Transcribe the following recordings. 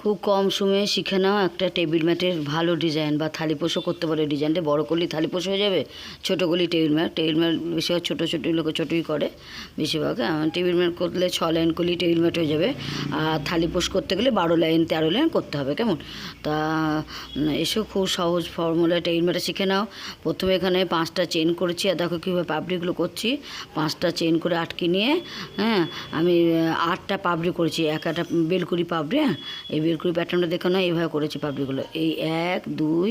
খুব কম সময়ে শিখে নাও একটা টেবিল ম্যাটের ভালো ডিজাইন বা থালি পোষও করতে পারে। ডিজাইনটা বড় করলেই থালি পোষ হয়ে যাবে, ছোটো করলেই টেবিল ম্যাট। টেবিল ম্যাট বেশিরভাগ ছোটো ছোটো লোক ছোটোই করে বেশিরভাগ। টেবিল ম্যাট করলে ছ লাইন করলেই টেবিল ম্যাট হয়ে যাবে। আর থালি পোষ করতে গেলে বারো লাইন, তেরো লাইন করতে হবে, কেমন? তা এসো খুব সহজ ফর্মুলা টেবিল ম্যাটে শিখে নাও। প্রথমে এখানে পাঁচটা চেন করেছি আর দেখো কীভাবে পাপড়িগুলো করছি। পাঁচটা চেন করে আটকে নিয়ে হ্যাঁ আমি আটটা পাপড়ি করেছি। এক একটা বেলকুড়ি পাবড়ি হ্যাঁ এই বেলকুড়ি প্যাটার্নটা দেখো না, এইভাবে করেছি পাপড়িগুলো। এই এক, দুই,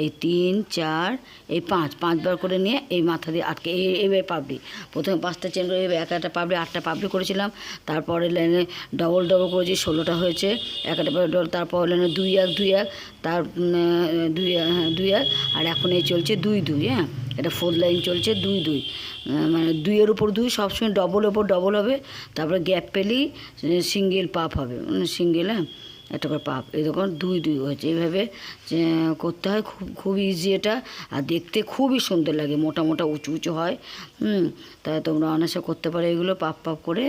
এই তিন, চার, এই পাঁচ। পাঁচবার করে নিয়ে এই মাথা দিয়ে আটকে এই এইভাবে পাপড়ি। প্রথমে পাঁচটা চেন করে এক একটা পাপড়ি, আটটা পাপড়ি করেছিলাম। তারপরে লাইনে ডবল ডবল করেছি, ষোলোটা হয়েছে। এক একটা পাপড়ি ডবল তারপর লাইনে দুই এক দুই এক, তার দুই হ্যাঁ দুই এক। আর এখন এই চলছে দুই দুই হ্যাঁ? এটা ফোর লাইন চলছে দুই দুই। মানে দুইয়ের উপর দুই, সবসময় ডবল ওপর ডবল হবে। তারপরে গ্যাপ পেলেই সিঙ্গেল পাপ হবে। সিঙ্গেল হ্যাঁ? একটা করে পাপ। এই এরকম দুই দুই হয়েছে। এইভাবে করতে হয় খুব খুব ইজি এটা। আর দেখতে খুবই সুন্দর লাগে, মোটা মোটা, উঁচু উঁচু হয়। হুম, তাই তোমরা অনায়াসে করতে পারো এগুলো পাপ পাপ করে।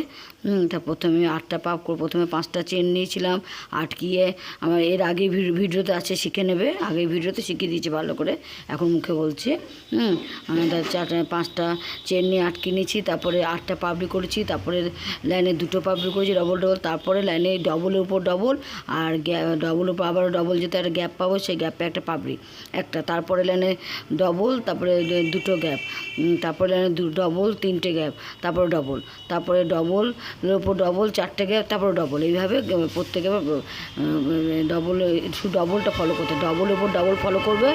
তা প্রথমে আটটা পাপ করে প্রথমে পাঁচটা চেন নিয়েছিলাম, আটকিয়ে আমার এর আগে ভিডিওতে আছে, শিখে নেবে। আগে ভিডিওতে শিখিয়ে দিয়েছি ভালো করে। এখন মুখে বলছি। হুম তার চারটা, পাঁচটা চেন নিয়ে আটকে নিয়েছি, তারপরে আটটা পাবলি করেছি, তারপরে লাইনে দুটো পাবলি করেছি ডবল ডবল তারপরে লাইনে ডবলের উপর ডবল আর ডবল আবার ডবল যেতে একটা গ্যাপ পাবো, সেই গ্যাপে একটা পাবলি একটা তারপরে লাইনে ডবল তারপরে দুটো গ্যাপ তারপরে লাইনে দু ডবল তিনটে গ্যাপ তারপরে ডবল তারপরে ডবল উপর ডবল চারটে গ্যাপ তারপরে ডবল এইভাবে প্রত্যেকে ডবল শুধু ডবলটা ফলো করতে। ডবল উপর ডবল ফলো করবে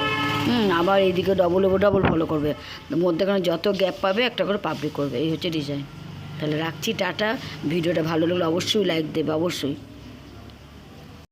আবার এইদিকে ডবল উপর ডবল ফলো করবে। মধ্যেখানে যত গ্যাপ পাবে, একটা করে পাবলিক করবে। এই হচ্ছে ডিজাইন তাহলে রাখছি, টাটা। ভিডিওটা ভালো লাগলে অবশ্যই লাইক দেবে, অবশ্যই।